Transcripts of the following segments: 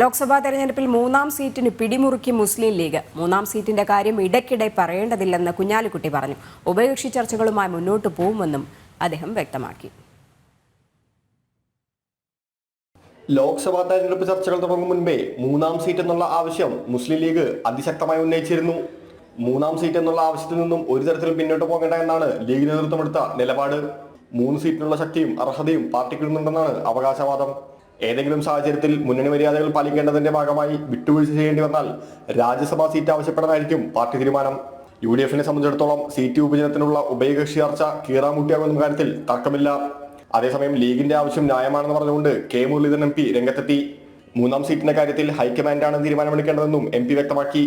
ലോക്സഭാ തെരഞ്ഞെടുപ്പിൽ മൂന്നാം സീറ്റിന് പിടിമുറുക്കി മുസ്ലിം ലീഗ്. മൂന്നാം സീറ്റിന്റെ കാര്യം ഇടയ്ക്കിടെ പറയേണ്ടതില്ലെന്ന് കുഞ്ഞാലിക്കുട്ടി പറഞ്ഞു. ഉഭയകക്ഷി ചർച്ചകളുമായി മുന്നോട്ട് പോകുമെന്നും അദ്ദേഹം വ്യക്തമാക്കി. ലോക്സഭാ തെരഞ്ഞെടുപ്പ് ചർച്ചകൾ തുടങ്ങും മുൻപേ മൂന്നാം സീറ്റ് എന്നുള്ള ആവശ്യം മുസ്ലിം ലീഗ് അതിശക്തമായി ഉന്നയിച്ചിരുന്നു. മൂന്നാം സീറ്റ് എന്നുള്ള ആവശ്യത്തിൽ നിന്നും ഒരു തരത്തിലും പിന്നോട്ട് പോകേണ്ട എന്നാണ് ലീഗ് നേതൃത്വമെടുത്ത നിലപാട്. മൂന്ന് സീറ്റിനുള്ള ശക്തിയും അർഹതയും പാർട്ടിക്കിടുന്നുണ്ടെന്നാണ് അവകാശവാദം. ഏതെങ്കിലും സാഹചര്യത്തിൽ മുന്നണി മര്യാദകൾ പാലിക്കേണ്ടതിന്റെ ഭാഗമായി വിട്ടുവീഴ്ച ചെയ്യേണ്ടി വന്നാൽ രാജ്യസഭാ സീറ്റ് ആവശ്യപ്പെടാനായിരിക്കും പാർട്ടി തീരുമാനം. യു ഡി എഫിനെ സംബന്ധിച്ചിടത്തോളം സീറ്റ് വിഭജനത്തിനുള്ള ഉഭയകക്ഷി ചർച്ച കീറാമുട്ടിയാകുന്ന കാര്യത്തിൽ തർക്കമില്ല. അതേസമയം ലീഗിന്റെ ആവശ്യം ന്യായമാണെന്ന് പറഞ്ഞുകൊണ്ട് കെ മുരളീധരൻ എം പി രംഗത്തെത്തി. മൂന്നാം സീറ്റിന്റെ കാര്യത്തിൽ ഹൈക്കമാൻഡാണ് തീരുമാനമെടുക്കേണ്ടതെന്നും എം പി വ്യക്തമാക്കി.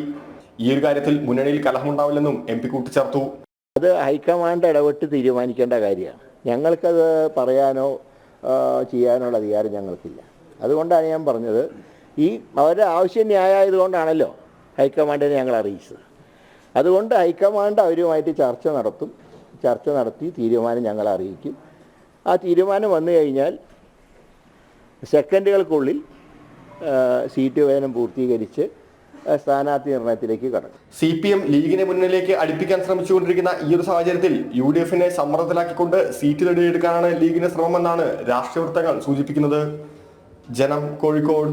ഈ ഒരു കാര്യത്തിൽ മുന്നണിയിൽ കലഹമുണ്ടാവില്ലെന്നും എം പി കൂട്ടിച്ചേർത്തു. അത് ഹൈക്കമാൻഡ് ഇടപെട്ട് തീരുമാനിക്കേണ്ട കാര്യമാണ്. ഞങ്ങൾക്കത് പറയാനോ ആ, ചെയ്യാനോ അധികാരം ഞങ്ങൾക്കില്ല. അതുകൊണ്ടാണ് ഞാൻ പറഞ്ഞത് ഈ അവരുടെ ആവശ്യം ന്യായമായതുകൊണ്ടാണല്ലോ ഹൈക്കമാൻഡിനെ ഞങ്ങൾ അറിയിച്ചത്. അതുകൊണ്ട് ഹൈക്കമാൻഡ് അവരുമായിട്ട് ചർച്ച നടത്തും ചർച്ച നടത്തി തീരുമാനം ഞങ്ങൾ അറിയിക്കും. ആ തീരുമാനം വന്നു കഴിഞ്ഞാൽ സെക്കൻഡുകൾക്കുള്ളിൽ സീറ്റ് വേദനം പൂർത്തീകരിച്ച് സ്ഥാനാർത്ഥി നിർണയത്തിലേക്ക് കടക്കും സി പി എം ലീഗിനെ മുന്നിലേക്ക് അടുപ്പിക്കാൻ ശ്രമിച്ചുകൊണ്ടിരിക്കുന്ന ഈ ഒരു സാഹചര്യത്തിൽ യു ഡി എഫിനെ സമ്മർദ്ദത്തിലാക്കിക്കൊണ്ട് സീറ്റ് നേടിയെടുക്കാനാണ് ലീഗിന്റെ ശ്രമമെന്നാണ് രാഷ്ട്രീയ വൃത്തങ്ങൾ സൂചിപ്പിക്കുന്നത്. ജനം കോഴിക്കോട്.